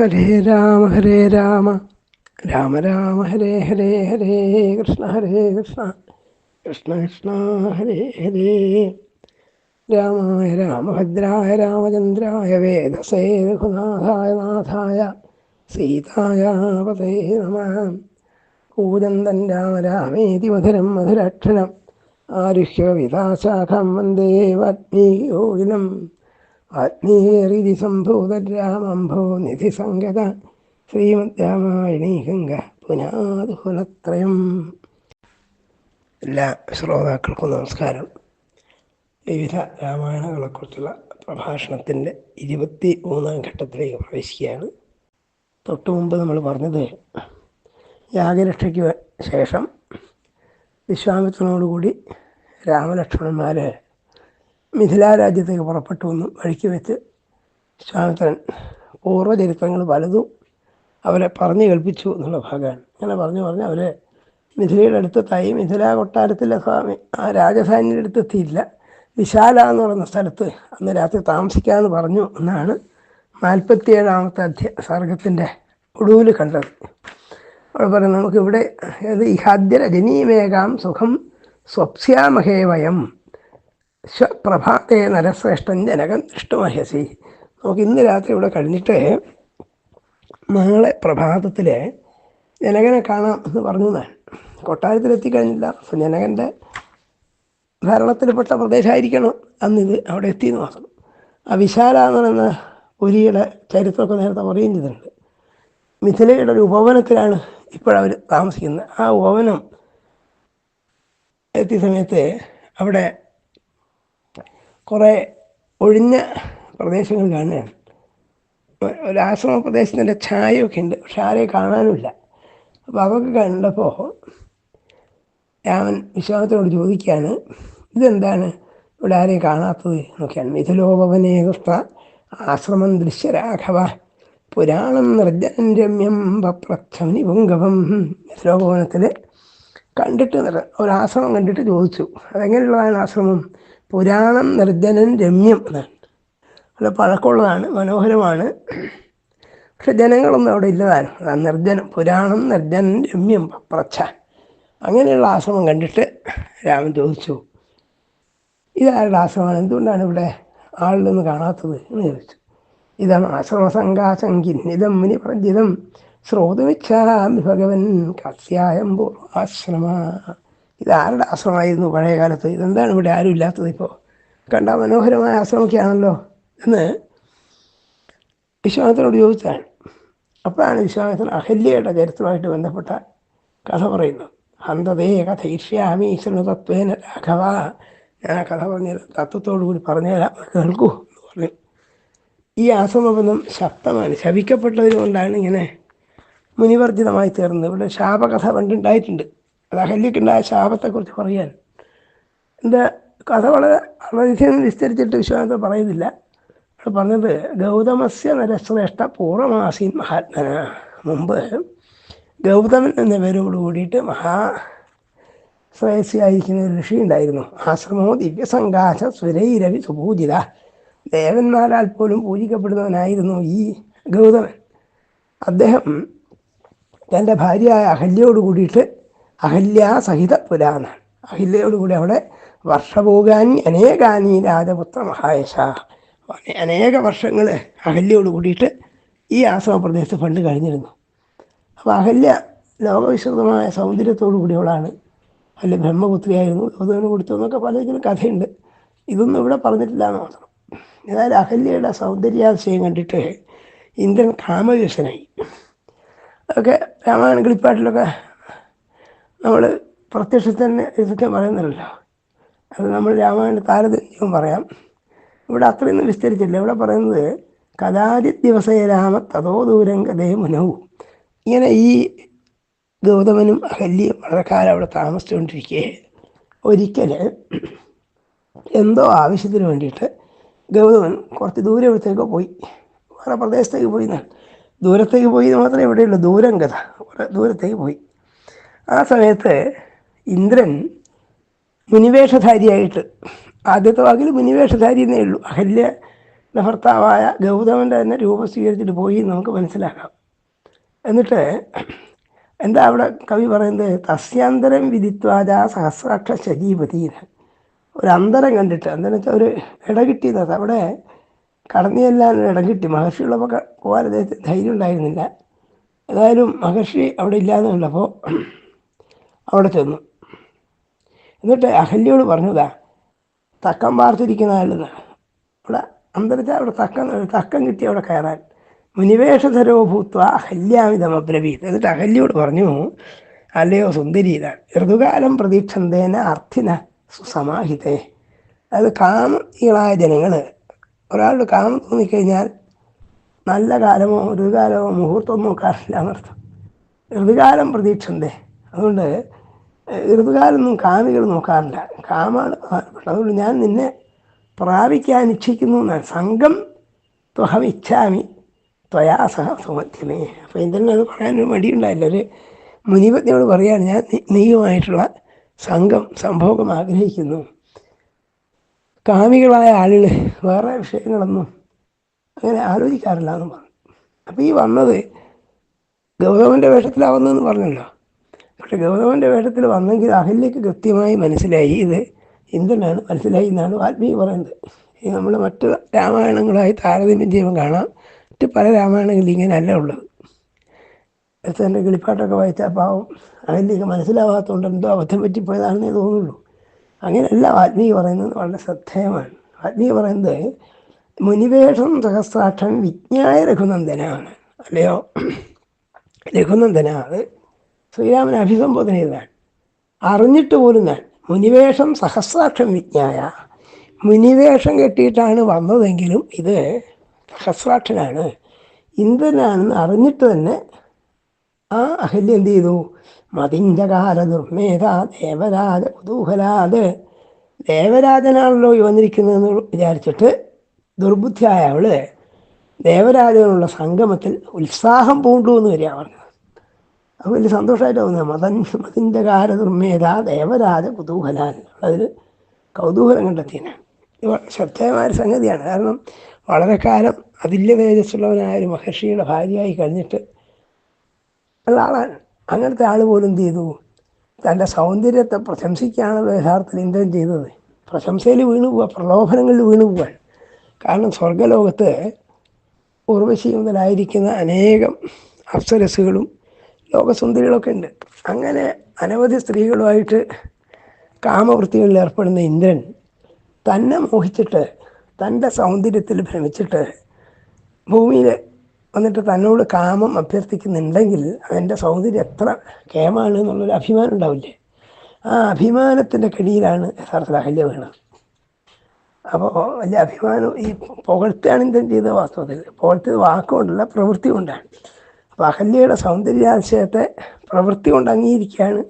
ഹരേ രാമ ഹരേ രാമ. രാമ രാമ ഹരേ ഹരേ ഹരേ കൃഷ്ണ ഹരേ കൃഷ്ണ. കൃഷ്ണ കൃഷ്ണ ഹരേ ഹരേ. രാമായ രാമഭദ്രായ രാമചന്ദ്രായ വേദസേ രഘുനാഥായ നാഥായ സീതായ പതേ നമ. കൂജന്തൻ രാമ രാമേതി മധുരം മധുരാക്ഷരം. ആരുഹ്യ വിതാശാഖം വന്ദേ വാത്മീയോകിനം ആത്മീയറിതി സംഭൂതരാമംഭോ നിധി സംഗത ശ്രീമദ് രാമായണീ ഗംഗ പുനാതുഹുലത്രയം എല്ലാ ശ്രോതാക്കൾക്കും നമസ്കാരം. വിവിധ രാമായണങ്ങളെക്കുറിച്ചുള്ള പ്രഭാഷണത്തിന്റെ ഇരുപത്തി മൂന്നാം ഘട്ടത്തിലേക്ക് പ്രവേശിക്കുകയാണ്. തൊട്ടു മുമ്പ് നമ്മൾ പറഞ്ഞത് യാഗരക്ഷയ്ക്ക് ശേഷം വിശ്വാമിത്രനോടുകൂടി രാമലക്ഷ്മണന്മാർ മിഥിലാ രാജ്യത്തേക്ക് പുറപ്പെട്ടു വന്നു വഴിക്ക് വെച്ച് വിശ്വാമിത്രൻ പൂർവചരിത്രങ്ങൾ പലതും അവരെ പറഞ്ഞു കേൾപ്പിച്ചു എന്നുള്ള ഭാഗമാണ്. അങ്ങനെ പറഞ്ഞു പറഞ്ഞ് അവരെ മിഥിലയുടെ അടുത്തെത്തായി. മിഥില കൊട്ടാരത്തിലെ സ്വാമി ആ രാജധാനിയുടെ അടുത്തെത്തിയില്ല. വിശാല എന്ന് പറയുന്ന സ്ഥലത്ത് അന്ന് രാത്രി താമസിക്കാമെന്ന് പറഞ്ഞു എന്നാണ് നാൽപ്പത്തിയേഴാമത്തെ അധ്യ സർഗത്തിന്റെ ഒടുവിൽ കണ്ടത്. അവിടെ പറയുന്നത് നമുക്കിവിടെ ഇഹാദ്യ രജനീമേകാം സുഖം സ്വപ്സ്യാമഹേ വയം സ്വപ്രഭാതേ നരശ്രേഷ്ഠൻ ജനകം ദൃഷ്ടമഹ്യസി നമുക്ക് ഇന്ന് രാത്രി ഇവിടെ കഴിഞ്ഞിട്ട് നാളെ പ്രഭാതത്തിൽ ജനകനെ കാണാം എന്ന് പറഞ്ഞു ഞാൻ കൊട്ടാരത്തിലെത്തിക്കഴിഞ്ഞില്ല. അപ്പം ജനകന്റെ ഭരണത്തിൽപ്പെട്ട പ്രദേശമായിരിക്കണം അന്നിത് അവിടെ എത്തിയെന്ന് മാത്രം. ആ വിശാല എന്ന് പറയുന്ന ചരിത്രമൊക്കെ നേരത്തെ പറയുകയും ചെയ്തിട്ടുണ്ട്. മിഥിലയുടെ ഒരു ഉപവനത്തിലാണ് ഇപ്പോഴവർ താമസിക്കുന്നത്. ആ ഉപവനം എത്തിയ സമയത്ത് അവിടെ കുറേ ഒഴിഞ്ഞ പ്രദേശങ്ങൾ കാണുകയാണ്. ഒരു ആശ്രമ പ്രദേശത്തിന്റെ ഛായയൊക്കെ ഉണ്ട് പക്ഷെ ആരെയും കാണാനുമില്ല. അപ്പോൾ അതൊക്കെ കണ്ടപ്പോൾ രാമൻ വിശ്വാസത്തിനോട് ചോദിക്കുകയാണ് ഇതെന്താണ് ഇവിടെ ആരെയും കാണാത്തത്? എന്നൊക്കെയാണ്. മിഥുലോപവനേകസ്ഥ ആശ്രമം ദൃശ്യരാഘവ പുരാണം നിർജനം രമ്യം വപ്രച്ഛമനി പുങ്കവം. മിഥുലോപവനത്തിൽ കണ്ടിട്ട് ഒരു ആശ്രമം കണ്ടിട്ട് ചോദിച്ചു അതെങ്ങനെയുള്ളതാണ് ആശ്രമം? പുരാണം നിർജനം രമ്യം എന്നാണ്. അവിടെ പഴക്കമുള്ളതാണ് മനോഹരമാണ്. പക്ഷെ ജനങ്ങളൊന്നും അവിടെ ഇല്ലതാണ് നിർജനം പുരാണം നിർജനം രമ്യം പ്രച്ഛ. അങ്ങനെയുള്ള ആശ്രമം കണ്ടിട്ട് രാമൻ ചോദിച്ചു ഇതാരുടെ ആശ്രമമാണ്? എന്തുകൊണ്ടാണ് ഇവിടെ ആളിലൊന്നും കാണാത്തത്? എന്ന് ചോദിച്ചു. ഇതാണ് ആശ്രമസംഘാസംഗിന്നിതം മുനി പ്രജിതം ശ്രോതുമിച്ഛാമി ഭഗവൻ കസ്യായം പൂർവാശ്രമ ഇതാരുടെ ആശ്രമമായിരുന്നു പഴയ കാലത്ത്? ഇതെന്താണ് ഇവിടെ ആരും ഇല്ലാത്തത് ഇപ്പോൾ കണ്ട മനോഹരമായ ആശ്രമൊക്കെയാണല്ലോ എന്ന് വിശ്വാസത്തിനോട് ചോദിച്ചാണ് അപ്പോഴാണ് വിശ്വാസത്തിന് അഹല്യയുടെ ചരിത്രമായിട്ട് ബന്ധപ്പെട്ട കഥ പറയുന്നത്. ഹന്തതേ കഥ ഇഷ്യാമി തത്വേന രാഘവ. ഞാൻ ആ കഥ പറഞ്ഞ തത്വത്തോടു കൂടി പറഞ്ഞുതരാം. കേൾക്കൂ എന്ന് പറഞ്ഞു ഈ ആശ്രമബന്ധം ശക്തമാണ്. ശപിക്കപ്പെട്ടത് കൊണ്ടാണ് ഇങ്ങനെ മുനിവർജിതമായി തീർന്നത്. ഇവിടെ ശാപകഥ പണ്ടുണ്ടായിട്ടുണ്ട്. അത് അഹല്യക്കുണ്ടായ ശാപത്തെക്കുറിച്ച് പറയാൻ. എന്റെ കഥ വളരെ വളരെയധികം വിസ്തരിച്ചിട്ട് വിശ്വാസത്തെ പറയുന്നില്ല. പറഞ്ഞത് ഗൗതമസ്യ നരശ്രേഷ്ഠ പൂർവമാസീൻ മഹാത്മന. മുമ്പ് ഗൗതമൻ എന്ന പേരോട് കൂടിയിട്ട് മഹാ ശ്രേയസിയായിരിക്കുന്ന ഒരു ഋഷി ഉണ്ടായിരുന്നു. ആശ്രമോ ദിവ്യസങ്കാശ സ്വരൈരവി സുപൂജിത. ദേവന്മാരാൽ പോലും പൂജിക്കപ്പെടുന്നവനായിരുന്നു ഈ ഗൗതമൻ. അദ്ദേഹം തന്റെ ഭാര്യയായ അഹല്യയോട് കൂടിയിട്ട് അഹല്യാസഹിത പുരാണ അഹല്യയോട് കൂടി അവിടെ വർഷഭോഗാനി അനേകാനി രാജപുത്ര മഹായശ അനേക വർഷങ്ങൾ അഹല്യയോട് കൂടിയിട്ട് ഈ ആശ്രമ പ്രദേശത്ത് പണ്ട് കഴിഞ്ഞിരുന്നു. അപ്പോൾ അഹല്യ ലോകവിശ്രുതമായ സൗന്ദര്യത്തോടു കൂടിയവളാണ്. അല്ലെ ബ്രഹ്മപുത്രിയായിരുന്നു. ഗൗതമന് കൊടുത്തു എന്നൊക്കെ പലതിനും കഥയുണ്ട്. ഇതൊന്നും ഇവിടെ പറഞ്ഞിട്ടില്ല എന്ന് മാത്രം. ഏതായാലും അഹല്യയുടെ സൗന്ദര്യാതിശയം കണ്ടിട്ട് ഇന്ദ്രൻ കാമവ്യസനായി അതൊക്കെ രാമായണ കളിപ്പാട്ടിലൊക്കെ നമ്മൾ തന്നെ ഇതൊക്കെ പറയുന്നില്ലല്ലോ അത് നമ്മൾ രാമായണ താരതമ്യവും പറയാം. ഇവിടെ അത്രയൊന്നും വിസ്തരിച്ചില്ല ഇവിടെ പറയുന്നത് കഥാചി ദിവസേ രാമ തതോ ദൂരം കഥേ മുനവും ഇങ്ങനെ ഈ ഗൗതമനും അഹല്യയും വളരെ കാലം അവിടെ താമസിച്ചുകൊണ്ടിരിക്കെ. ഒരിക്കൽ എന്തോ ആവശ്യത്തിന് വേണ്ടിയിട്ട് ഗൗതമൻ കുറച്ച് ദൂരത്തേക്ക് പോയി. വേറെ പ്രദേശത്തേക്ക് പോയി ദൂരത്തേക്ക് പോയി മാത്രമേ ഇവിടെയുള്ളൂ. ദൂരം കഥ ദൂരത്തേക്ക് പോയി. ആ സമയത്ത് ഇന്ദ്രൻ മുനിവേഷധാരിയായിട്ട് ആദ്യത്തെ വാക്കിൽ മുനിവേഷധാരി എന്നേ ഉള്ളൂ. അഹല്യ ഭർത്താവായ ഗൗതമന്റെ തന്നെ രൂപം സ്വീകരിച്ചിട്ട് പോയി നമുക്ക് മനസ്സിലാക്കാം. എന്നിട്ട് എന്താ അവിടെ കവി പറയുന്നത്? തസ്യാന്തരം വിധിത്വാജ സഹസ്രാക്ഷ ശരീപതി ഒരു അന്തരം കണ്ടിട്ട് എന്താണെന്ന് വെച്ചാൽ ഒരു ഇട കിട്ടിയത് അവിടെ കടന്നിയെല്ലാം ഇടം കിട്ടി. മഹർഷിയുള്ളപ്പോൾ പോകാൻ ധൈര്യം ഉണ്ടായിരുന്നില്ല. ഏതായാലും മഹർഷി അവിടെ ഇല്ലാതെ കണ്ടപ്പോൾ അവിടെ ചെന്നു. എന്നിട്ട് അഹല്യോട് പറഞ്ഞതാ തക്കം പാർത്തിരിക്കുന്ന ആളെന്ന്. അവിടെ അന്തരിച്ചാൽ അവിടെ തക്കം തക്കം കിട്ടി അവിടെ കയറാൻ. മുനിവേഷധരോ ഭൂത്വ അഹല്യാമിതം അബ്രവീത്. എന്നിട്ട് അഹല്യോട് പറഞ്ഞു അല്ലയോ സുന്ദരി ഋതുകാലം പ്രതീക്ഷന്തേന അർത്ഥിന സുസമാഹിതേ. അത് കാമികളായ ജനങ്ങൾ ഒരാളുടെ കാമം തോന്നിക്കഴിഞ്ഞാൽ നല്ല കാലമോ ഋതുകാലമോ മുഹൂർത്തമോ നോക്കാറില്ല എന്നർത്ഥം. ഋതുകാലം പ്രതീക്ഷന്തേ. അതുകൊണ്ട് ഏഹ്, ഋതുകാലൊന്നും കാമികൾ നോക്കാറില്ല. കാമാണ് പ്രധാനപ്പെട്ടത്. അതുകൊണ്ട് ഞാൻ നിന്നെ പ്രാപിക്കാൻ ഇച്ഛിക്കുന്നു എന്നാണ് സംഘം ത്വഹം ഇച്ഛാമി ത്വയാ സഹ സുമധ്യമേ. അപ്പോൾ ഇന്ദ്രൻ അത് പറയാനൊരു മടിയുണ്ടായില്ല. ഒരു മുനിപത്നിയോട് പറയാണ് ഞാൻ നീയുമായിട്ടുള്ള സംഘം സംഭോഗം ആഗ്രഹിക്കുന്നു. കാമികളായ ആളുകൾ വേറെ വിഷയങ്ങളൊന്നും അങ്ങനെ ആലോചിക്കാറില്ല എന്ന് പറഞ്ഞു. അപ്പോൾ ഈ വന്നത് ഗൗതമന്റെ വേഷത്തിലാവുന്നതെന്ന് പറഞ്ഞല്ലോ. പക്ഷെ ഗൗതമന്റെ വേഷത്തിൽ വന്നെങ്കിൽ അഹല്യക്ക് കൃത്യമായി മനസ്സിലായി. ഇത് എന്തുകൊണ്ടാണ് മനസ്സിലായി എന്നാണ് വാൽമീകി പറയുന്നത്. ഇനി നമ്മൾ മറ്റ് രാമായണങ്ങളായി താരതമ്യം ചെയ്യുമ്പോൾ കാണാം. മറ്റ് പല രാമായണങ്ങളിൽ ഇങ്ങനെയല്ല ഉള്ളത്. അച്ഛന്റെ കിളിപ്പാട്ടൊക്കെ വായിച്ചാൽ പാവം അഹല്യക്ക് മനസ്സിലാവാത്തതുകൊണ്ട് എന്തോ അബദ്ധം പറ്റിപ്പോയതാണെന്നേ തോന്നുള്ളൂ. അങ്ങനെയല്ല വാൽമീകി പറയുന്നത്. വളരെ ശ്രദ്ധേയമാണ്. വാൽമീകി പറയുന്നത് മുനിവേഷം സഹസ്രാക്ഷൻ വിജ്ഞായ രഘുനന്ദനാണ്. അല്ലയോ? രഘുനന്ദന അത് ശ്രീരാമനെ അഭിസംബോധന ചെയ്തതാണ് അറിഞ്ഞിട്ട് പോലും താൻ മുനിവേഷം സഹസ്രാക്ഷം വിജ്ഞായ. മുനിവേഷം കെട്ടിയിട്ടാണ് വന്നതെങ്കിലും ഇത് സഹസ്രാക്ഷനാണ്. ഇന്ദ്രനാണെന്ന് അറിഞ്ഞിട്ട് തന്നെ ആ അഹല്യ എന്ത് ചെയ്തു? മതിഞ്ചകാല ദുർമേധ ദേവരാജ കുതൂഹലാത് ദേവരാജനാണല്ലോ വന്നിരിക്കുന്നതെന്ന് വിചാരിച്ചിട്ട് ദുർബുദ്ധിയായ അവൾ ദേവരാജനുള്ള സംഗമത്തിൽ ഉത്സാഹം പൂണ്ടു എന്ന് വരിക പറഞ്ഞത് അത് വലിയ സന്തോഷമായിട്ട് തോന്നുന്നത്. മതൻ മതിന്റെ കാല ദുർമേധ ദേവരാജ കുതൂഹലാൻ. അതിൽ കൗതൂഹലം കണ്ടെത്തിയാണ് ഇത് ശ്രദ്ധേയമായ സംഗതിയാണ്. കാരണം വളരെ കാലം അതില്യ തേജസ്സുള്ളവനായ ഒരു മഹർഷിയുടെ ഭാര്യയായി കഴിഞ്ഞിട്ട് ഉള്ള ആളാണ് അങ്ങനത്തെ ആൾ പോലും എന്ത് ചെയ്തു? തന്റെ സൗന്ദര്യത്തെ പ്രശംസിക്കുകയാണല്ലോ യഥാർത്ഥത്തിൽ ഇന്ദ്രൻ ചെയ്തത്. പ്രശംസയിൽ വീണു പ്രലോഭനങ്ങളിൽ വീണു പോവാൻ കാരണം സ്വർഗലോകത്ത് ഉർവശി മുതലായിരിക്കുന്ന അനേകം അപ്സരസുകളും ലോകസുന്ദരികളൊക്കെ ഉണ്ട്. അങ്ങനെ അനവധി സ്ത്രീകളുമായിട്ട് കാമവൃത്തികളിൽ ഏർപ്പെടുന്ന ഇന്ദ്രൻ തന്നെ മോഹിച്ചിട്ട് തന്റെ സൗന്ദര്യത്തിൽ ഭ്രമിച്ചിട്ട് ഭൂമിയിൽ വന്നിട്ട് തന്നോട് കാമം അഭ്യർത്ഥിക്കുന്നുണ്ടെങ്കിൽ അവന്റെ സൗന്ദര്യം എത്ര കേമാണ് എന്നുള്ളൊരു അഭിമാനം ഉണ്ടാവില്ലേ? ആ അഭിമാനത്തിന്റെ കടിയിലാണ് യഥാർത്ഥത്തിൽ അഹല്യ വീണത്. അപ്പോൾ വലിയ അഭിമാനം ഈ പുകഴ്ത്തുകയാണ് ഇന്ദ്രൻ ചെയ്ത വാസ്തവത്തിൽ. പുകഴ്ത്തിയത് വാക്കുകൊണ്ടല്ല പ്രവൃത്തി കൊണ്ടാണ്. അപ്പോൾ അഹല്യയുടെ സൗന്ദര്യാശയത്തെ പ്രവൃത്തി കൊണ്ട് അംഗീകരിക്കുകയാണ്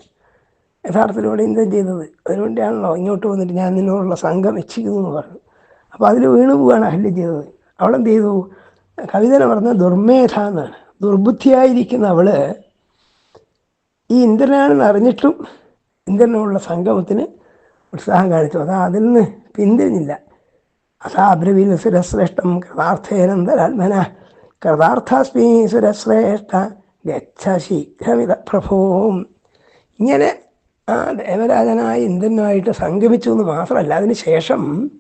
യഥാർത്ഥത്തിൽ ഇവിടെ ഇന്ദ്രൻ ചെയ്തത്. അതിനുവേണ്ടിയാണല്ലോ ഇങ്ങോട്ട് വന്നിട്ട് ഞാൻ നിന്നോടുള്ള സംഘം ഇച്ഛിക്കുന്നു എന്ന് പറഞ്ഞു. അപ്പോൾ അതിൽ വീണു പോവുകയാണ് അഹല്യ ചെയ്തത്. അവളെന്ത് ചെയ്തു? കവിതനെ പറഞ്ഞ ദുർമേധ എന്നാണ്. ദുർബുദ്ധിയായിരിക്കുന്ന അവൾ ഈ ഇന്ദ്രനാണെന്ന് അറിഞ്ഞിട്ടും ഇന്ദ്രനോടുള്ള സംഗമത്തിന് ഉത്സാഹം കാണിച്ചു. അതാ അതിൽ നിന്ന് പിന്തിരിഞ്ഞില്ല. അതാ സുരശ്രേഷ്ഠം കൃതാർത്ഥേനന്തരാത്മന കൃതാർത്ഥാസ്മി സുരശ്രേഷ്ഠ ഗച്ഛ ശീഘ്രമിത പ്രഭോം ഇങ്ങനെ ആ ദേവരാജനായ ഇന്ദ്രനുമായിട്ട് സംഗമിച്ചു എന്ന് മാത്രമല്ല അതിന് ശേഷം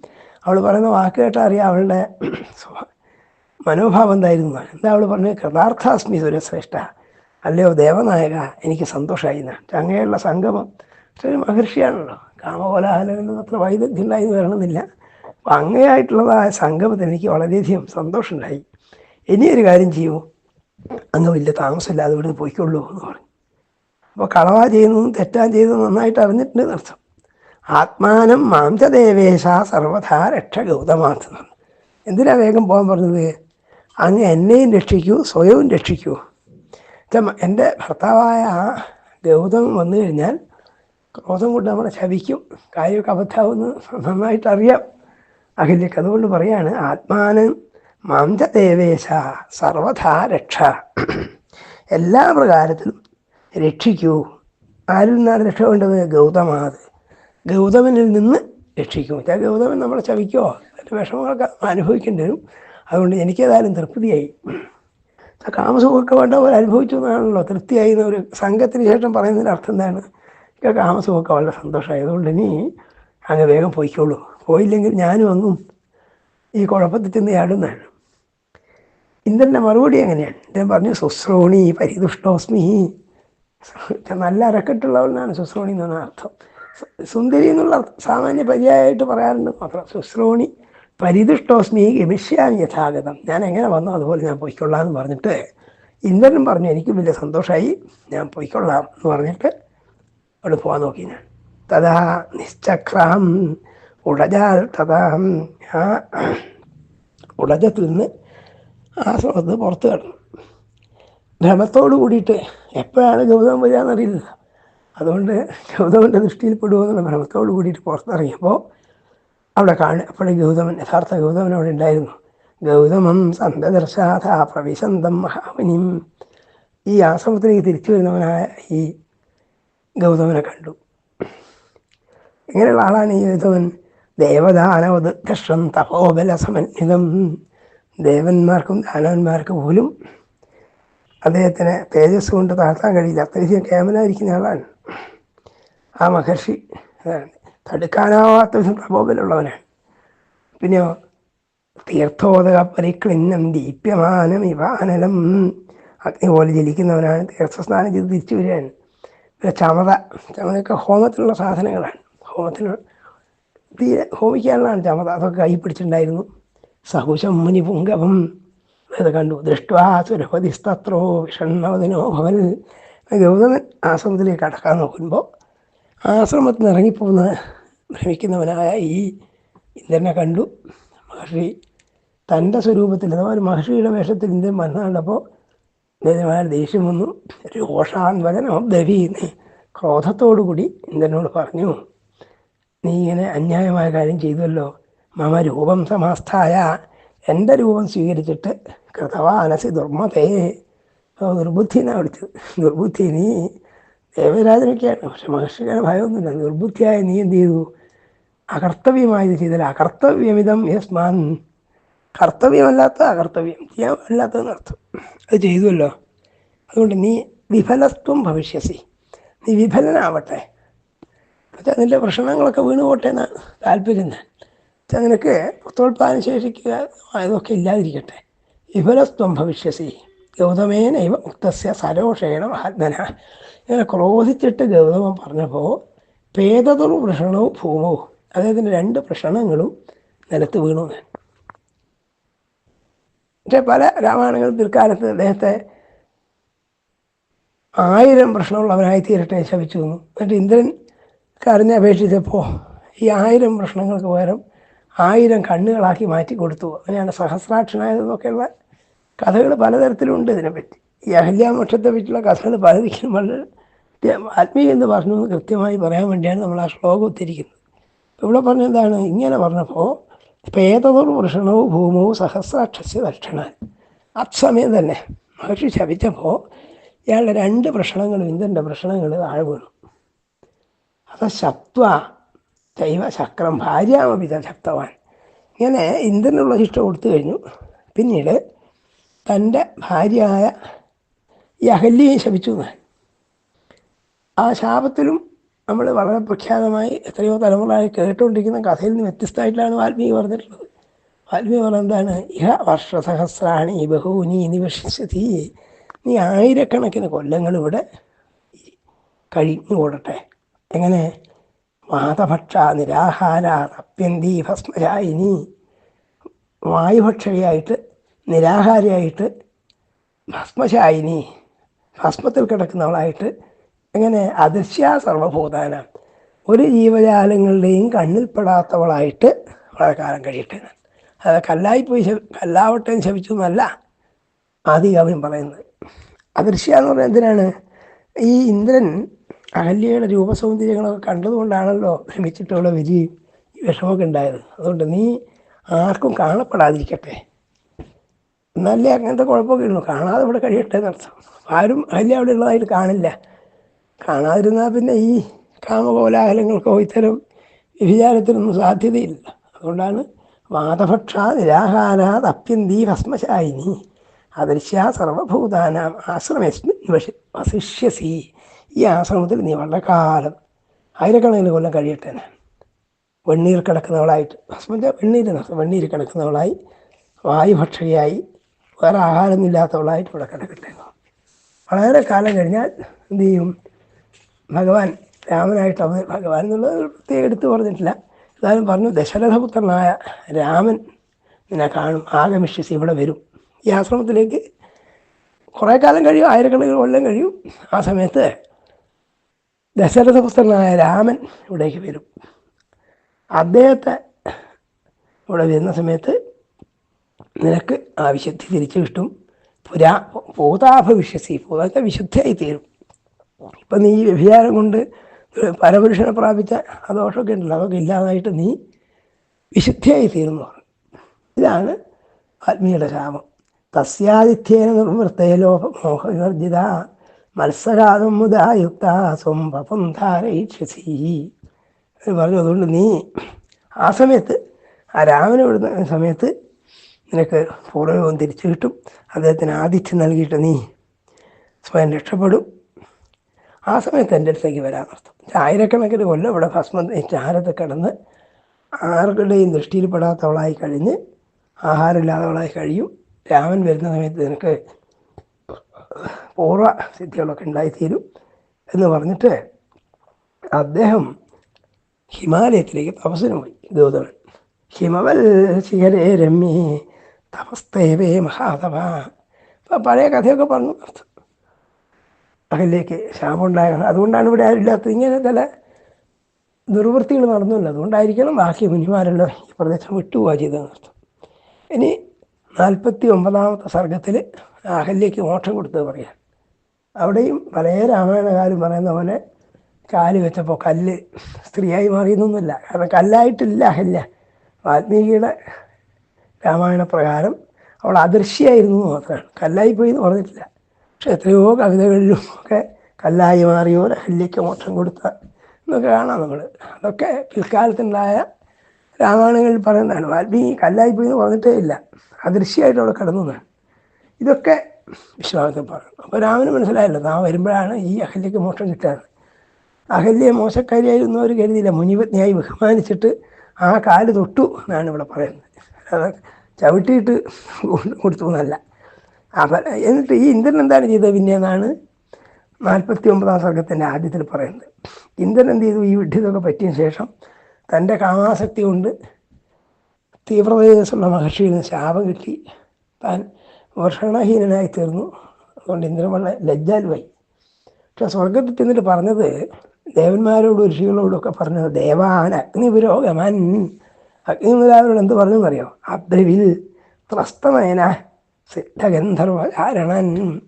അവൾ പറയുന്ന വാക്ക് കേട്ടാൽ അറിയാം അവളുടെ മനോഭാവം എന്തായിരുന്നു. എന്താ അവൾ പറഞ്ഞത്? കൃതാർത്ഥാസ്മി സുരശ്രേഷ്ഠ അല്ലയോ ദേവനായക എനിക്ക് സന്തോഷമായി എന്നാണ്. അങ്ങനെയുള്ള സംഗമം ഒരു മഹർഷിയാണല്ലോ. കാമകോലാഹലങ്ങളിൽ അത്ര വൈദഗ്ധ്യം ഉണ്ടായി വരണമെന്നില്ല. അപ്പം അങ്ങനെയായിട്ടുള്ളതായ സംഗമത്തിൽ എനിക്ക് വളരെയധികം സന്തോഷമുണ്ടായി. ഇനിയൊരു കാര്യം ചെയ്യൂ. അങ്ങ് വലിയ താമസമില്ലാതെ ഇവിടുന്ന് പോയിക്കൊള്ളൂ എന്ന് പറഞ്ഞു. അപ്പോൾ കളവാ ചെയ്യുന്നതും തെറ്റാൻ ചെയ്യുന്നതും നന്നായിട്ട് അറിഞ്ഞിട്ടുണ്ട് അർത്ഥം ആത്മാനം മാംസദേവേശ സർവഥാ രക്ഷ ഗൗതമാർത്ഥം എന്തിനാ വേഗം പോകാൻ പറഞ്ഞത്? അങ്ങ് എന്നെയും രക്ഷിക്കൂ സ്വയവും രക്ഷിക്കൂ. എന്റെ ഭർത്താവായ ആ ഗൗതം വന്നു കഴിഞ്ഞാൽ ക്രോധം കൊണ്ട് നമ്മളെ ശവിക്കും കാര്യമൊക്കെ അബദ്ധമാവുമെന്ന് നന്നായിട്ട് അറിയാം. അഖിലേക്ക് അതുകൊണ്ട് പറയാണ് ആത്മാനം മാംസദേവേശ സർവഥാ രക്ഷ. എല്ലാ പ്രകാരത്തിലും രക്ഷിക്കൂ. ആരിൽ നിന്നാണ് രക്ഷ വേണ്ടത്? ഗൗതമാത് ഗൗതമനിൽ നിന്ന് രക്ഷിക്കും. വെച്ചാൽ ഗൗതമൻ നമ്മളെ ചവിക്കോ? അതിന്റെ വിഷമങ്ങളൊക്കെ അനുഭവിക്കേണ്ടി വരും. അതുകൊണ്ട് എനിക്കേതായാലും തൃപ്തിയായി. കാമസുഖമൊക്കെ വേണ്ട പോലെ അനുഭവിച്ചു എന്നാണല്ലോ. തൃപ്തിയായി എന്ന് ഒരു സംഘത്തിന് ശേഷം പറയുന്നതിന്റെ അർത്ഥം എന്താണ്? എനിക്ക് കാമസുഖമൊക്കെ വളരെ സന്തോഷമായി. അതുകൊണ്ട് ഇനി അങ്ങ് വേഗം പോയിക്കോളൂ. പോയില്ലെങ്കിൽ ഞാനും അങ്ങും ഈ കുഴപ്പത്തിൽ ചെന്ന് ചാടുന്നതാണ് ഇന്ദ്രന്റെ മറുപടി അങ്ങനെയാണ് ഇദ്ദേഹം പറഞ്ഞു ശുശ്രോണി പരിദുഷ്ടോസ്മി നല്ല അരക്കെട്ടുള്ളവനാണ് ശുശ്രോണി എന്നാണ് അർത്ഥം. സുന്ദരി എന്നുള്ള സാമാന്യ പര്യായമായിട്ട് പറയാറുണ്ട് മാത്രം. ശുശ്രോണി പരിദുഷ്ടോസ്മി ഗമിഷ്യാമി യഥാഗതം. ഞാൻ എങ്ങനെ വന്നു അതുപോലെ ഞാൻ പോയിക്കൊള്ളാം എന്ന് പറഞ്ഞിട്ട് ഇന്ദ്രനും പറഞ്ഞു എനിക്ക് വലിയ സന്തോഷമായി ഞാൻ പൊയ്ക്കൊള്ളാം എന്ന് പറഞ്ഞിട്ട് അവിടെ പോകാൻ നോക്കി ഞാൻ. തഥാ നിശ്ചക്രാം ഉടജാൽ തഥാ ആ ഉടജത്തിൽ നിന്ന് ആശ്രമത്തിൽ പുറത്ത് കിടന്നു ഭ്രമത്തോട് കൂടിയിട്ട് എപ്പോഴാണ് ഗൗതമൻ വരിക എന്നറിയില്ല അതുകൊണ്ട് ഗൗതമന്റെ ദൃഷ്ടിയിൽ പെടുമെന്നുള്ള ഭ്രമത്തോട് കൂടിയിട്ട് പുറത്തിറങ്ങിയപ്പോൾ അവിടെ കാണുക അപ്പോഴും ഗൗതമൻ യഥാർത്ഥ ഗൗതമൻ അവിടെ ഉണ്ടായിരുന്നു. ഗൗതമം സന്തദർശാഥ പ്രവിശന്തം മഹാമുനിം ഈ ആശ്രമത്തിലേക്ക് തിരിച്ചു വരുന്നവനായ ഈ ഗൗതമനെ കണ്ടു. ഇങ്ങനെയുള്ള ആളാണ് ഈ ഗൗതമൻ. ദേവദാനവത് കഷ്ടം തപോബല സമന്വിതം ദേവന്മാർക്കും ദാനവന്മാർക്കും പോലും അദ്ദേഹത്തിന് തേജസ് കൊണ്ട് താഴ്ത്താൻ കഴിയില്ല. അത്രയും കേമനായിരിക്കുന്ന ആളാണ്. ആ മഹർഷി അതാണ്. തടുക്കാനാവാത്ത വിധം പ്രബോധനമുള്ളവനാണ് പിന്നെയോ തീർത്ഥോദക പരിക്ലിന്നം ദീപ്യമാനം ഇവാനലം അഗ്നി പോലെ ജലിക്കുന്നവനാണ് തീർത്ഥസ്നാനം ചെയ്ത് തിരിച്ചു വരികയാണ്. പിന്നെ ചമത. ചമതയൊക്കെ ഹോമത്തിനുള്ള സാധനങ്ങളാണ്. ഹോമത്തിനുള്ള തീരെ ഹോമിക്കാനുള്ളതാണ് ചമത. അതൊക്കെ കൈ പിടിച്ചിട്ടുണ്ടായിരുന്നു. സഹുശം മുനി പുങ്കവം അത് കണ്ടു ദൃഷ്ട്വാ സുരപതിസ്തത്രോ വിഷണ്ണവതിനോ ഭവൻ. ഗൗതമൻ ആശ്രമത്തിലേക്ക് അടക്കാൻ നോക്കുമ്പോൾ ആശ്രമത്തിൽ നിന്ന് ഇറങ്ങിപ്പോകുന്ന ഭ്രമിക്കുന്നവനായ ഈ ഇന്ദ്രനെ കണ്ടു. മഹർഷി തന്റെ സ്വരൂപത്തിൽ അഥവാ ഒരു മഹർഷിയുടെ വേഷത്തിൽ ഇന്ദ്രൻ വന്നു കണ്ടപ്പോൾ ദേഷ്യം വന്നു. രോഷാൻവദനം ദവീന്ന് ക്രോധത്തോടു കൂടി ഇന്ദ്രനോട് പറഞ്ഞു നീ ഇങ്ങനെ അന്യായമായ കാര്യം ചെയ്തുവല്ലോ. മമ രൂപം സമാസ്ഥായ. എന്റെ രൂപം സ്വീകരിച്ചിട്ട് കൃതവാനസി ദുർമതേ. ഓ ദുർബുദ്ധി എന്നാ വിളിച്ചത്. ദുർബുദ്ധി നീ ദേവരാജനൊക്കെയാണ്. പക്ഷെ മഹർഷിക്കാണ് ഭയമൊന്നുമില്ല. ദുർബുദ്ധിയായ നീ എന്ത് ചെയ്തു? അകർത്തവ്യമായത് ചെയ്തല്ല. അകർത്തവ്യമിതം യസ്മാൻ. കർത്തവ്യമല്ലാത്ത അകർത്തവ്യം. ചെയ്യാൻ അല്ലാത്തതെന്ന് അർത്ഥം അത് ചെയ്തുവല്ലോ. അതുകൊണ്ട് നീ വിഫലത്വം ഭവിഷ്യസി. നീ വിഫലനാവട്ടെ. എന്നുവെച്ചാൽ നിന്റെ പ്രശ്നങ്ങളൊക്കെ വീണുപോട്ടെ എന്നാണ് താല്പര്യം. നിനക്ക് പുത്രോത്പാദന ശേഷിക്കുക അതൊക്കെ ഇല്ലാതിരിക്കട്ടെ. വിഫലത്വം ഭവിഷ്യസി. ഗൗതമേന ഇവ മുക്തസ്യ സരോഷേണ മഹാത്മന. ഇങ്ങനെ ക്രോധിച്ചിട്ട് ഗൗതമൻ പറഞ്ഞപ്പോൾ പേദതുർ വൃഷണവും ഭൂമവും അദ്ദേഹത്തിന്റെ രണ്ട് പ്രശ്നങ്ങളും നിലത്ത് വീണു ഞാൻ. പക്ഷേ പല രാമായണങ്ങളും പിൽക്കാലത്ത് അദ്ദേഹത്തെ ആയിരം പ്രശ്നമുള്ളവനായി തീരട്ടെ തന്നു എന്നിട്ട് ഇന്ദ്രൻ കരഞ്ഞ് അപേക്ഷിച്ചപ്പോൾ ഈ ആയിരം പ്രശ്നങ്ങൾക്ക് പകരം ആയിരം കണ്ണുകളാക്കി മാറ്റി കൊടുത്തു. അങ്ങനെയാണ് സഹസ്രാക്ഷനായതെന്നൊക്കെയുള്ള കഥകൾ പലതരത്തിലുണ്ട് ഇതിനെപ്പറ്റി. ഈ അഹല്യാമോക്ഷത്തെ പറ്റിയുള്ള കഥകൾ പലതിക്കും വളരെ ആത്മീയ എന്ന് പറഞ്ഞു കൃത്യമായി പറയാൻ വേണ്ടിയാണ് നമ്മൾ ആ ശ്ലോകം ഉദ്ധരിക്കുന്നത്. ഇവിടെ പറഞ്ഞെന്താണ്? ഇങ്ങനെ പറഞ്ഞപ്പോൾ പേതതൊർ വൃഷണവും ഭൂമവും സഹസ്രാക്ഷസ്യ ദക്ഷണാൻ അത്സമയം തന്നെ മഹർഷി ശപിച്ചപ്പോൾ ഇയാളുടെ രണ്ട് പ്രശ്നങ്ങളും ഇന്ദ്രന്റെ പ്രശ്നങ്ങൾ താഴെ വീണു. അത് ശപ്ത്വ ദൈവ ചക്രം ഭാര്യാമപിത ശക്തവാൻ. ഇങ്ങനെ ഇന്ദ്രനുള്ള ശിക്ഷ കൊടുത്തു കഴിഞ്ഞു. പിന്നീട് തന്റെ ഭാര്യയായ ഈ ശപിച്ചു എന്നാണ്. ആ ശാപത്തിലും നമ്മൾ വളരെ പ്രഖ്യാതമായി എത്രയോ തലമുറയായി കേട്ടുകൊണ്ടിരിക്കുന്ന കഥയിൽ നിന്ന് വ്യത്യസ്തമായിട്ടാണ് വാൽമീകി പറഞ്ഞിട്ടുള്ളത്. വാൽമീകി പറഞ്ഞ എന്താണ്? ഇഹ വർഷസഹസ്രാണി ബഹുനി നിവശിച്ചതി. നീ ആയിരക്കണക്കിന് കൊല്ലങ്ങൾ ഇവിടെ കഴിഞ്ഞു കൂടട്ടെ എങ്ങനെ? വാതഭക്ഷ നിരാഹാര അപ്യന്തി ഭസ്മരായിനി വായുഭക്ഷയായിട്ട് നിരാഹാരിയായിട്ട് ഭസ്മശായിനി. ഭസ്മത്തിൽ കിടക്കുന്നവളായിട്ട് എങ്ങനെ അദൃശ്യ സർവഭൂതാന. ഒരു ജീവജാലങ്ങളുടെയും കണ്ണിൽപ്പെടാത്തവളായിട്ട് വളരെ കാലം കഴിയട്ടെ. അത് കല്ലായി പോയി ശ- കല്ലാവട്ടെ ശവിച്ചു എന്നല്ല ആദികാവ്യം പറയുന്നത്. അദൃശ്യ എന്ന് പറയുന്നത് എന്തിനാണ്? ഈ ഇന്ദ്രൻ അഹല്യയുടെ രൂപസൗന്ദര്യങ്ങളൊക്കെ കണ്ടതുകൊണ്ടാണല്ലോ ഭ്രമിച്ചിട്ടുള്ള വിജയും ഈ വിഷമമൊക്കെ ഉണ്ടായത്. അതുകൊണ്ട് നീ ആർക്കും കാണപ്പെടാതിരിക്കട്ടെ. എന്നല്ലേ അങ്ങനത്തെ കുഴപ്പമൊക്കെ ഇരുന്നു കാണാതെ ഇവിടെ കഴിയട്ടെ എന്നർത്ഥം ആരും അഹല്യ അവിടെ ഉള്ളതായിട്ട് കാണില്ല. കാണാതിരുന്നാൽ പിന്നെ ഈ കാമകോലാഹലങ്ങൾക്കോ ഇത്തരം വ്യഭിചാരത്തിനൊന്നും സാധ്യതയില്ല. അതുകൊണ്ടാണ് വാദഭക്ഷ നിരാഹാരാത് അപ്യന്തീ ഭസ്മശായിനി. അദൃശ്യ സർവഭൂതാനാം ആശ്രമസ്മിൻ വശി വസിഷ്യസി. ഈ ആശ്രമത്തിൽ നീ വളരെ കാലം ആയിരക്കണക്കിന് കൊല്ലം കഴിയട്ടെ വെണ്ണീർ കിടക്കുന്നവളായിട്ട്. ഹസ്ബൻഡ് വെണ്ണീർ നടത്തും. വെണ്ണീർ കിടക്കുന്നവളായി. വായുഭക്ഷകയായി വേറെ ആഹാരമൊന്നുമില്ലാത്തവളായിട്ട് ഇവിടെ കിടക്കട്ടെ. വളരെ കാലം കഴിഞ്ഞാൽ എന്ത് ചെയ്യും? ഭഗവാൻ രാമനായിട്ട് അവർ ഭഗവാൻ എന്നുള്ളത് പ്രത്യേകം എടുത്തു പറഞ്ഞിട്ടില്ല. എന്തായാലും പറഞ്ഞു ദശരഥപുത്രനായ രാമൻ നിന്നെ കാണും. ആഗമിഷ്യസ് ഇവിടെ വരും. ഈ ആശ്രമത്തിലേക്ക് കുറേ കാലം കഴിയും. ആയിരക്കണക്കിന് കൊല്ലം കഴിയും. ആ സമയത്ത് ദശരഥപുത്രനായ രാമൻ ഇവിടേക്ക് വരും. അദ്ദേഹത്തെ ഇവിടെ വരുന്ന സമയത്ത് നിനക്ക് ആ വിശുദ്ധി തിരിച്ചു കിട്ടും. പുരാ ഭൂതാഭവിഷ്യസി ഭൂതത്തെ വിശുദ്ധിയായി തീരും. ഇപ്പം നീ വ്യഭിചാരം കൊണ്ട് പരപുരുഷനെ പ്രാപിച്ച ആ ദോഷമൊക്കെ ഉണ്ടല്ലോ അതൊക്കെ ഇല്ലാതായിട്ട് നീ വിശുദ്ധിയായി തീരുന്നു ഇതാണ് ആത്മീയുടെ ശാപം തസ്യാതിഥ്യേന നിർവൃത്തേ ലോഭ മോഹവിവർജിത മത്സരാദം മുദായുക്ത സ്വംഭം ധാരയിച്ചി പറഞ്ഞു അതുകൊണ്ട് നീ ആ സമയത്ത് ആ രാമനെ വിടുന്ന സമയത്ത് നിനക്ക് പൂർവവും തിരിച്ചു കിട്ടും. അദ്ദേഹത്തിന് ആതിഥ്യം നൽകിയിട്ട് നീ സ്വയം രക്ഷപ്പെടും. ആ സമയത്ത് എന്റെ അടുത്തേക്ക് വരാൻ ആയിരക്കണക്കിന് കൊല്ലം ഇവിടെ ഭസ്മം ചാരത്ത് കിടന്ന് ആരുടെയും ദൃഷ്ടിയിൽപ്പെടാത്തവളായി കഴിഞ്ഞ് ആഹാരമില്ലാത്തവളായി കഴിയും. രാമൻ വരുന്ന സമയത്ത് നിനക്ക് പൂർവ സിദ്ധികളൊക്കെ ഉണ്ടായിത്തീരും എന്ന് പറഞ്ഞിട്ട് അദ്ദേഹം ഹിമാലയത്തിലേക്ക് തപസ്സിന് പോയി ദൂതവൻ. ഹിമവൽ ശിഖരേ രമ്യേ തപസ്തേവേ മഹാതപ അപ്പം പഴയ കഥയൊക്കെ പറഞ്ഞു. അകലേക്ക് ശാപമുണ്ടാകണം അതുകൊണ്ടാണ് ഇവിടെ ആരില്ലാത്തത് ഇങ്ങനെ ചില ദുർവൃത്തികൾ നടന്നില്ല അതുകൊണ്ടായിരിക്കണം ബാക്കി മുനിമാരെല്ലാം ഈ പ്രദേശം വിട്ടുപോവുക ചെയ്തതെന്ന് അർത്ഥം. ഇനി നാൽപ്പത്തി ഒമ്പതാമത്തെ സർഗത്തിൽ അഹല്യയ്ക്ക് മോക്ഷം കൊടുത്തത് പറയാം. അവിടെയും പല രാമായണകാരും പറയുന്ന പോലെ കാൽ വെച്ചപ്പോൾ കല്ല് സ്ത്രീയായി മാറിയെന്നൊന്നുമില്ല. കാരണം കല്ലായിട്ടില്ല അഹല്യ വാൽമീകിയുടെ രാമായണ പ്രകാരം അവൾ അദൃശ്യമായിരുന്നു എന്ന് മാത്രമാണ്. കല്ലായി പോയി എന്ന് പറഞ്ഞിട്ടില്ല. പക്ഷെ എത്രയോ കവിതകളിലും ഒക്കെ കല്ലായി മാറിയോ അഹല്യയ്ക്ക് മോക്ഷം കൊടുത്ത എന്നൊക്കെ കാണാം നമ്മൾ അതൊക്കെ പിൽക്കാലത്തുണ്ടായ രാമായണങ്ങളിൽ പറയുന്നതാണ് വാൽമീകി കല്ലായി പോയി എന്ന് പറഞ്ഞിട്ടേ ഇല്ല. അദൃശ്യമായിട്ട് അവിടെ കിടന്നതാണ് ഇതൊക്കെ വിശ്വാസത്തിൽ പറഞ്ഞു അപ്പോൾ രാമന് മനസ്സിലായല്ലോ താൻ വരുമ്പോഴാണ് ഈ അഹല്യക്ക് മോക്ഷം കിട്ടാറ്. അഹല്യ മോശക്കാരിയായിരുന്നു അവർ കരുതിയില്ല മുനിപത്നിയായി ബഹുമാനിച്ചിട്ട് ആ കാൽ തൊട്ടു എന്നാണ് ഇവിടെ പറയുന്നത്. ചവിട്ടിയിട്ട് കൊടുത്തു എന്നല്ല. അപ്പം എന്നിട്ട് ഈ ഇന്ദ്രൻ എന്താണ് ചെയ്തത് പിന്നെ എന്നാണ് നാൽപ്പത്തി ഒമ്പതാം സർഗത്തിന്റെ ആദ്യത്തിൽ പറയുന്നത്. ഇന്ദ്രൻ എന്ത് ചെയ്തു? ഈ വിഡ്ഢിതൊക്കെ പറ്റിയ ശേഷം തന്റെ കാമാസക്തി കൊണ്ട് തീവ്രതയുള്ള മഹർഷിയിൽ നിന്ന് ശാപം കിട്ടി. താൻ വർഷണഹീനനായി തീർന്നു അതുകൊണ്ട് ഇന്ദ്രൻ വളരെ ലജ്ജാലുവായി പക്ഷെ സ്വർഗത്തിൽ ചെന്നിട്ട് പറഞ്ഞത് ദേവന്മാരോടും ഋഷികളോടും ഒക്കെ പറഞ്ഞത് ദേവാൻ അഗ്നിപുരോഗമൻ. അഗ്നി മുതലായവരോട് എന്ത് പറഞ്ഞു എന്നറിയോ അബ്ദവിൽ ത്രസ്തമേന സിദ്ധഗന്ധർവചാരണൻ.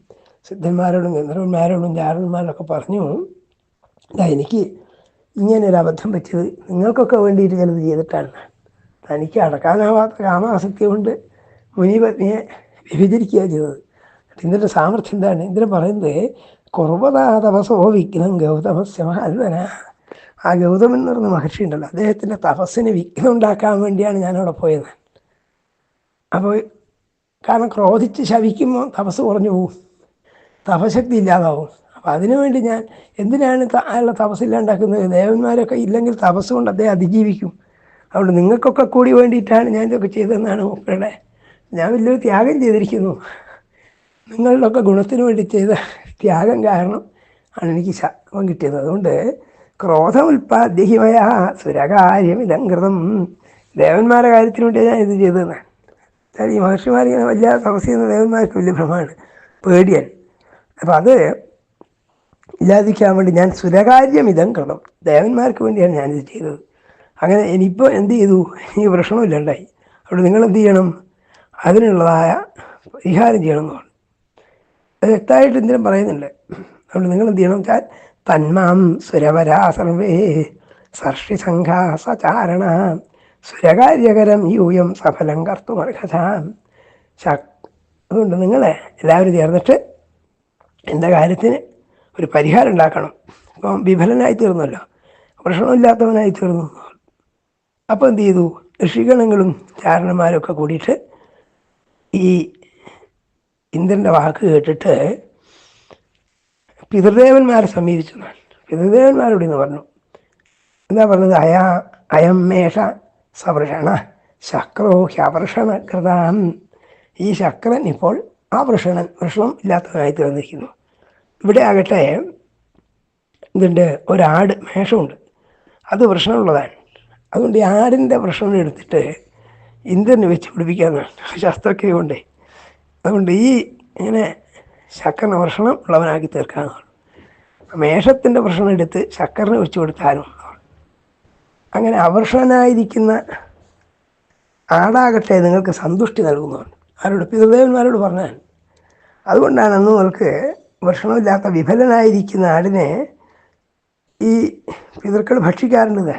സിദ്ധന്മാരോടും ഗന്ധർവന്മാരോടും ചാരണന്മാരോടൊക്കെ പറഞ്ഞു എനിക്ക് ഇങ്ങനെ ഒരു അബദ്ധം പറ്റിയത് നിങ്ങൾക്കൊക്കെ വേണ്ടിയിട്ട് ചിലത് ചെയ്തിട്ടാണ് തനിക്ക് അടക്കാനാവാത്ത കാമാസക്തി കൊണ്ട് മുനിപത്നിയെ വിഭജിക്കുക ചെയ്തത്. ഇതിന്റെ സാമർഥ്യം എന്താണ്? ഇതിന് പറയുന്നത് കുറവതാ തപസോ വിഘ്നം ഗൗതമസ്യ മഹാത്മന. ആ ഗൗതമൻ എന്ന് പറഞ്ഞ മഹർഷി ഉണ്ടല്ലോ അദ്ദേഹത്തിന്റെ തപസ്സിന് വിഘ്നം ഉണ്ടാക്കാൻ വേണ്ടിയാണ് ഞാനവിടെ പോയത്. അപ്പോൾ കാരണം ക്രോധിച്ച് ശവിക്കുമ്പോൾ തപസ് കുറഞ്ഞു പോവും. തപശക്തി ഇല്ലാതാവും. അപ്പോൾ അതിനുവേണ്ടി ഞാൻ എന്തിനാണ് അയാളുടെ തപസ്സില്ലാണ്ടാക്കുന്നത് ദേവന്മാരൊക്കെ ഇല്ലെങ്കിൽ തപസ് കൊണ്ട് അദ്ദേഹം അതിജീവിക്കും. അതുകൊണ്ട് നിങ്ങൾക്കൊക്കെ കൂടി വേണ്ടിയിട്ടാണ് ഞാൻ ഇതൊക്കെ ചെയ്തതെന്നാണ് മൂപ്പരുടെ ഞാൻ വലിയൊരു ത്യാഗം ചെയ്തിരിക്കുന്നു. നിങ്ങളുടെയൊക്കെ ഗുണത്തിന് വേണ്ടി ചെയ്ത ത്യാഗം കാരണം ആണ് എനിക്ക് ശാപം കിട്ടിയത്. അതുകൊണ്ട് ക്രോധം ക്രോധമുൽപാദ്യഹിമയ സുരകാര്യം ഇതംകൃതം ദേവന്മാരുടെ കാര്യത്തിന് വേണ്ടി ഞാൻ ഇത് ചെയ്തതെന്നാണ്. ഈ മഹർഷിമാർ ഇങ്ങനെ വലിയ തപസ് ചെയ്യുന്ന ദേവന്മാർക്ക് വലിയ ഭ്രമമാണ്. പേടിയാൻ അപ്പം അത് ഇല്ലാതിരിക്കാൻ വേണ്ടി ഞാൻ സുരകാര്യം ഇതം കൃതം ദേവന്മാർക്ക് വേണ്ടിയാണ് ഞാനിത് ചെയ്തത്. അങ്ങനെ ഇനിയിപ്പോൾ എന്ത് ചെയ്തു? ഈ പ്രശ്നമില്ലാണ്ടായി അവിടെ നിങ്ങൾ എന്ത് ചെയ്യണം? അതിനുള്ളതായ പരിഹാരം ചെയ്യണം എന്ന് പറഞ്ഞു. അത് വ്യക്തമായിട്ട് എന്തിനും പറയുന്നുണ്ട്. അതുകൊണ്ട് നിങ്ങൾ എന്ത് ചെയ്യണം വെച്ചാൽ തന്മാം സുരവരാ സർവേ സർഷി സംഘാ സചാരണ സുരകാര്യകരം യൂയം സഫലം കർത്തുമർഹതാം അതുകൊണ്ട് നിങ്ങളെ എല്ലാവരും ചേർന്നിട്ട് എന്റെ കാര്യത്തിന് ഒരു പരിഹാരം ഉണ്ടാക്കണം. ഇപ്പം വിഫലനായി തീർന്നല്ലോ. പ്രശ്നമില്ലാത്തവനായി തീർന്നു. അപ്പോൾ എന്ത് ചെയ്തു? ഋഷിഗണങ്ങളും ചാരണന്മാരൊക്കെ കൂടിയിട്ട് ഈ ഇന്ദ്രന്റെ വാക്ക് കേട്ടിട്ട് പിതൃദേവന്മാരെ സമീപിച്ചു. പിതൃദേവന്മാരോട് ഇന്ന് പറഞ്ഞു. എന്താ പറഞ്ഞത്? അയാ അയം മേഷ സവൃഷണ ശക്രോ ഹ്യവർഷണ കൃതാം. ഈ ശക്രൻ ഇപ്പോൾ ആ വൃഷണൻ വൃഷണം ഇല്ലാത്തവനായി തീർന്നിരിക്കുന്നു. ഇവിടെ ആകട്ടെ ഇതുണ്ട് ഒരാട് മേഷമുണ്ട് അത് വൃഷണമുള്ളതാണ് അതുകൊണ്ട് ഈ ആടിന്റെ വൃഷണം എടുത്തിട്ട് ഇന്ദ്രനെ വെച്ച് പിടിപ്പിക്കാമെന്നാണ് ശസ്ത്രക്രിയ കൊണ്ടേ. അതുകൊണ്ട് ഈ ഇങ്ങനെ ശക്കറിന് വൃഷണം ഉള്ളവനാക്കി തീർക്കാമെന്നാണ് മേഷത്തിന്റെ വൃഷണം എടുത്ത് ശക്കറിന് വെച്ച് കൊടുത്താലും അങ്ങനെ അവർഷനായിരിക്കുന്ന ആടാകട്ടെ നിങ്ങൾക്ക് സന്തുഷ്ടി നൽകുന്നതാണ്. ആരോട് പിതൃദേവന്മാരോട് പറഞ്ഞാൽ അതുകൊണ്ടാണ് അന്ന് നിങ്ങൾക്ക് ഭക്ഷണമില്ലാത്ത വിഫലനായിരിക്കുന്ന ആടിനെ ഈ പിതൃക്കൾ ഭക്ഷിക്കാറുണ്ട്.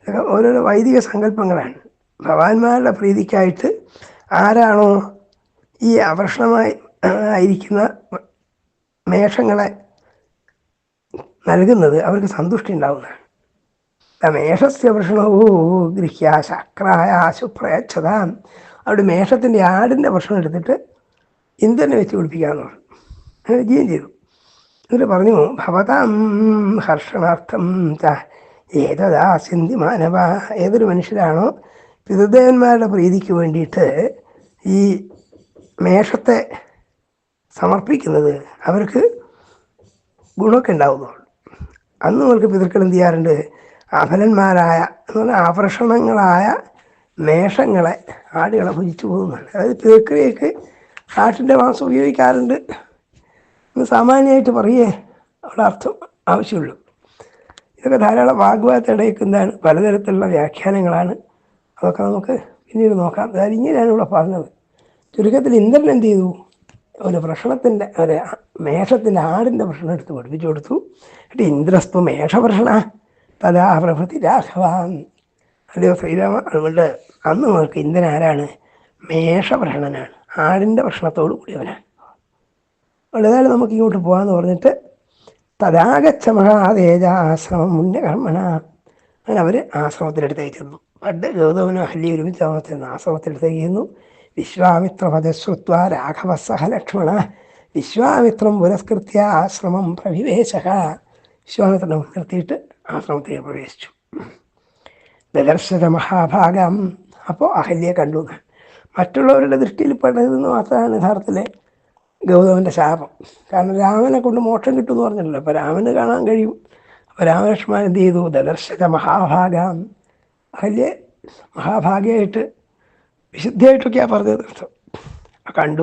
ഇതൊക്കെ ഓരോരോ വൈദിക സങ്കല്പങ്ങളാണ്. ഭഗവാന്മാരുടെ പ്രീതിക്കായിട്ട് ആരാണോ ഈ അവർഷണമായി ആയിരിക്കുന്ന മേഷങ്ങളെ നൽകുന്നത് അവർക്ക് സന്തുഷ്ടി ഉണ്ടാവുന്നതാണ്. മേഷസ്യ വൃഷണവോ ഗൃഹ്യ ശക്രായ ആശുപ്രയച്ഛതാം അവിടെ മേഷത്തിന്റെ ആടിന്റെ ഭക്ഷണം എടുത്തിട്ട് ഇന്ദ്രനെ വെച്ച് കുളിപ്പിക്കാമെന്ന് പറഞ്ഞു. ചെയ്യുകയും ചെയ്തു എന്നിട്ട് പറഞ്ഞു ഭവതാം ഹർഷണാർത്ഥം ഏതതാ സിന്ധി മാനവ. ഏതൊരു മനുഷ്യരാണോ പിതൃദേവന്മാരുടെ പ്രീതിക്ക് വേണ്ടിയിട്ട് ഈ മേഷത്തെ സമർപ്പിക്കുന്നത് അവർക്ക് ഗുണമൊക്കെ ഉണ്ടാവുന്നുള്ളൂ. അന്ന് അവർക്ക് പിതൃക്കൾ എന്ത് ചെയ്യാറുണ്ട്? അഫലന്മാരായ എന്ന് പറഞ്ഞാൽ ആഭരണങ്ങളായ മേഷങ്ങളെ ആടുകളെ ഭുജിച്ചു പോകുന്നുണ്ട് അതായത് പിതൃക്കളിയൊക്കെ ആട്ടിന്റെ മാംസം ഉപയോഗിക്കാറുണ്ട്. സാമാന്യമായിട്ട് പറയേ അവിടെ അർത്ഥം ആവശ്യമുള്ളൂ. ഇതൊക്കെ ധാരാളം വാഗ്വാദത്തിടയ്ക്ക് എന്താണ് പലതരത്തിലുള്ള വ്യാഖ്യാനങ്ങളാണ്. അതൊക്കെ നമുക്ക് പിന്നീട് നോക്കാം. അതായത് ഇങ്ങനെയാണ് ഇവിടെ പറഞ്ഞത്. ചുരുക്കത്തിൽ ഇന്ദ്രൻ എന്ത് ചെയ്തു? ഒരു പ്രശ്നത്തിന്റെ ഒരു മേഷത്തിന്റെ ആടിന്റെ പ്രശ്നം എടുത്ത് പഠിപ്പിച്ചു കൊടുത്തു. എന്നിട്ട് ഇന്ദ്രസ്തു മേഷഭക്ഷണ തഥാ പ്രഭൃതി രാഘവാൻ. അല്ലയോ ശ്രീരാമ അതുകൊണ്ട് അന്ന് നമുക്ക് ഇന്ദ്രൻ ആരാണ്? മേഷഭക്ഷണനാണ് ആടിന്റെ ഭക്ഷണത്തോടു കൂടിയവനാണ്. ഏതായാലും നമുക്ക് ഇങ്ങോട്ട് പോകാമെന്ന് പറഞ്ഞിട്ട് തഥാഗച്ഛ മഹാതേജ ആശ്രമം മുന്നകർമ്മണ അങ്ങനെ അവർ ആശ്രമത്തിലെടുത്തേക്ക് ചെന്നു പണ്ട് ഗൗതമനും ഹല്ലി ഒരുമിച്ച് താമസിച്ചിരുന്നു ആശ്രമത്തിലെടുത്തേക്ക് ചെന്നു വിശ്വാമിത്രപദശ്രുത്വ രാഘവ സഹ ലക്ഷ്മണ. വിശ്വാമിത്രം പുരസ്കൃത്യ ആശ്രമം പ്രവിവേശക. വിശ്വാമിത്രനെ നിർത്തിയിട്ട് ആശ്രമത്തിൽ പ്രവേശിച്ചു. ദദർശന മഹാഭാഗം. അപ്പോൾ അഹല്യെ കണ്ടു. മറ്റുള്ളവരുടെ ദൃഷ്ടിയിൽ പെടരുതെന്ന് മാത്രമാണ് യഥാർത്ഥത്തിലെ ഗൗതമന്റെ ശാപം. കാരണം രാമനെ കൊണ്ട് മോക്ഷം കിട്ടുമെന്ന് പറഞ്ഞല്ലോ. അപ്പോൾ രാമന് കാണാൻ കഴിയും. അപ്പോൾ രാമലക്ഷ്മണൻ എന്ത് ചെയ്തു? ദദർശക മഹാഭാഗം. അഹല്യെ മഹാഭാഗ്യമായിട്ട് വിശുദ്ധിയായിട്ടൊക്കെയാണ് പറഞ്ഞത്. അർത്ഥം കണ്ടു.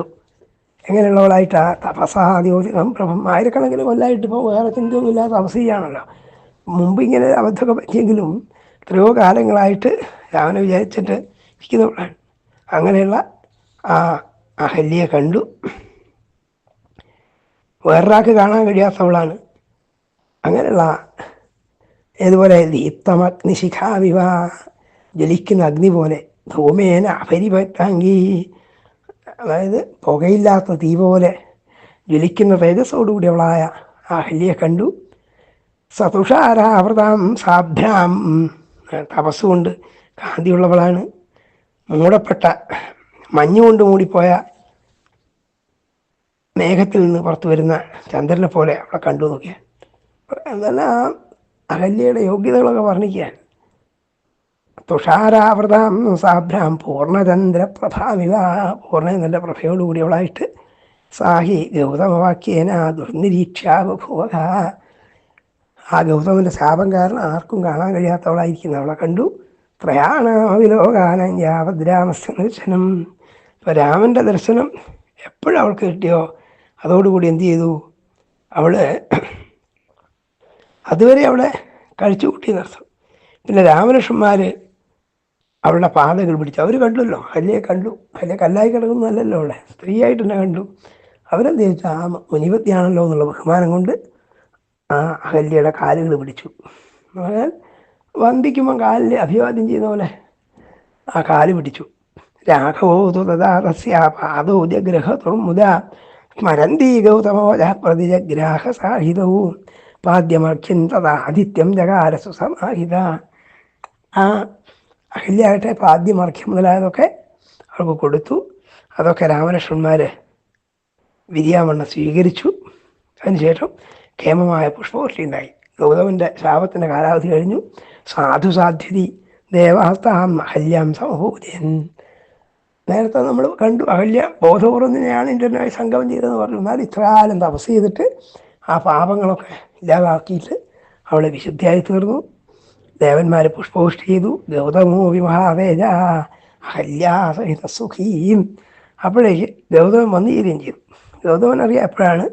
എങ്ങനെയുള്ളവളായിട്ട്? ആ തപസാദ്യോതികം പ്രഭം. ആയിരക്കണക്കിന് കൊല്ലായിട്ട് ഇപ്പോൾ വേറെ ചിന്തയൊന്നുമില്ലാതെ തപസ് അവസ്ഥയാണല്ലോ മുമ്പ് ഇങ്ങനെ അബദ്ധമൊക്കെ പറ്റിയെങ്കിലും എത്രയോ കാലങ്ങളായിട്ട് രാമനെ വിചാരിച്ചിട്ട് ഇരിക്കുന്നവളാണ്. അങ്ങനെയുള്ള ആ അഹല്യെ കണ്ടു. വേറൊരാൾക്ക് കാണാൻ കഴിയാത്തവളാണ് അങ്ങനെയുള്ള ഏതുപോലെ ദീപ്തമഗ്നിശിഖാവിവ ജലിക്കുന്ന അഗ്നി പോലെ ധൂമേന അപരിപറ്റാങ്കി അതായത് പുകയില്ലാത്ത തീ പോലെ ജ്വലിക്കുന്ന തേജസ്സോടുകൂടിയവളായ ആ ഹല്യെ കണ്ടു. സതുഷാരാവൃതാം സാഭ്യാം. തപസ്സുകൊണ്ട് കാന്തിയുള്ളവളാണ്. മൂടപ്പെട്ട മഞ്ഞുകൊണ്ട് മൂടിപ്പോയ മേഘത്തിൽ നിന്ന് പുറത്തു വരുന്ന ചന്ദ്രനെ പോലെ അവളെ കണ്ടു നോക്കിയാൽ എന്നാൽ ആ അഹല്യയുടെ യോഗ്യതകളൊക്കെ വർണിക്കാൻ. തുഷാരാവൃതാം സാഭ്രാം പൂർണചന്ദ്ര നല്ല പ്രഭയോടുകൂടി പ്രഭയോടുകൂടിയവളായിട്ട് സാഹി ഗൗതമവാക്യേന ദുർനിരീക്ഷാബഭൂവ ആ ഗൗതമന്റെ ശാപം കാരണം ആർക്കും കാണാൻ കഴിയാത്തവളായിരിക്കുന്നു അവളെ കണ്ടു. ത്രയാണാവിലോകാനം യാവദ്രാമസ്യ ദർശനം ഇപ്പോൾ രാമന്റെ ദർശനം എപ്പോഴും അവൾക്ക് കിട്ടിയോ? അതോടുകൂടി എന്ത് ചെയ്തു? അവൾ അതുവരെ അവളെ കഴിച്ചു കൂട്ടി നടത്തും പിന്നെ രാമലക്ഷ്മന്മാർ അവളുടെ പാതകൾ പിടിച്ചു. അവർ കണ്ടല്ലോ അല്ലേ കണ്ടു? അല്ലെ കല്ലായി കിടക്കുന്നതല്ലല്ലോ അവളെ. സ്ത്രീയായിട്ട് തന്നെ കണ്ടു. അവരെന്ത് ചോദിച്ചു ആ മുനിപത്തിയാണല്ലോ എന്നുള്ള ബഹുമാനം കൊണ്ട് ആ അഹല്യയുടെ കാലുകൾ പിടിച്ചു. വന്ദിക്കുമ്പോൾ കാലിൽ അഭിവാദ്യം ചെയ്യുന്ന പോലെ ആ കാൽ പിടിച്ചു. രാഘവോ തുതദാതസ്യ പാദോ ഉദ്യഗ്രഹ തുർമുദ സ്മരന്തി ഗൗതമോജ പ്രതിജഗ്രാഹ സാഹിതവും പാദ്യമർഖ്യൻ തഥാ ആദിത്യം ജകാരസു സമാഹിത. ആ അഹല്യാകട്ടെ പാദ്യമർഖ്യം മുതലായതൊക്കെ അവർക്ക് കൊടുത്തു. അതൊക്കെ രാമലക്ഷ്മണന്മാർ വിരിയാമണ്ണം സ്വീകരിച്ചു. അതിനുശേഷം ക്ഷേമമായ പുഷ്പവൃഷ്ടി ഉണ്ടായി. ഗൗതമന്റെ ശാപത്തിന്റെ കാലാവധി കഴിഞ്ഞു. സാധു സാധ്യതി ദേവഹസ്താം അഹല്യാം സമഭൂതിയൻ നേരത്തെ നമ്മൾ കണ്ടു അഹല്യ ബോധപൂർവം തന്നെയാണ് ഇന്ത്യനായി സംഗമം ചെയ്തതെന്ന് പറഞ്ഞു. എന്നാൽ ഇത്രകാലം തപസ് ചെയ്തിട്ട് ആ പാപങ്ങളൊക്കെ ഇല്ലാതാക്കിയിട്ട് അവളെ വിശുദ്ധിയായി തീർന്നു. ദേവന്മാർ പുഷ്പവൃഷ്ടി ചെയ്തു. ഗൗതമോ വിമഹാവേജ അഹല്യാസഹിത സുഖീം. അപ്പോഴേക്ക് ഗൗതമൻ വന്നു ചേരുകയും ചെയ്തു. ഗൗതമൻ അറിയാം എപ്പോഴാണ്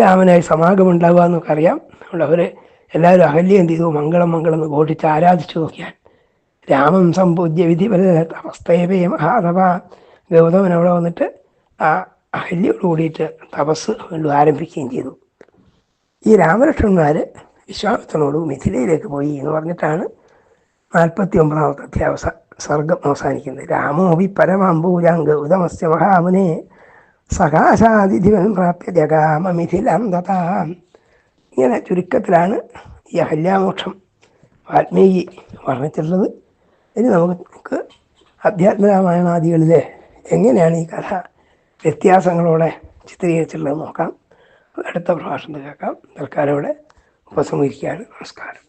രാമനായി സമാഗമം ഉണ്ടാവുക എന്നൊക്കെ അറിയാം. അതുകൊണ്ട് അവർ എല്ലാവരും അഹല്യ ചെയ്തു? മംഗളം മംഗളം എന്ന് ഘോഷിച്ച് ആരാധിച്ചു നോക്കിയാൽ രാമം സമ്പൂജ്യ വിധി അവസ്ഥയവേ മഹാതപ ഗൗതമൻ അവിടെ വന്നിട്ട് ആ അഹല്യോട് കൂടിയിട്ട് തപസ് വീണ്ടും ആരംഭിക്കുകയും ചെയ്തു. ഈ രാമലക്ഷ്മണന്മാർ വിശ്വാമിത്രനോട് മിഥിലയിലേക്ക് പോയി എന്ന് പറഞ്ഞിട്ടാണ് നാൽപ്പത്തി ഒമ്പതാമത്തെ അധ്യാവസ സർഗം അവസാനിക്കുന്നത്. രാമോപി പരമാംബൂജാം ഗൗതമസ്യ മഹാമുനെ സകാശാതിഥിവൻ പ്രാപ്യ ജഗാമ മിഥിലം തഥാം. ഇങ്ങനെ ചുരുക്കത്തിലാണ് ഈ അഹല്യാമോക്ഷം വാൽമീകി വർണിച്ചിട്ടുള്ളത്. ഇനി നമുക്ക് അധ്യാത്മരാമായണാദികളിലെ എങ്ങനെയാണ് ഈ കഥ വ്യത്യാസങ്ങളോടെ ചിത്രീകരിച്ചിട്ടുള്ളത് നോക്കാം. അടുത്ത പ്രഭാഷണത്തിൽ കേൾക്കാം. തൽക്കാലം ഇവിടെ ഉപസംഹരിക്കുകയാണ്. നമസ്കാരം.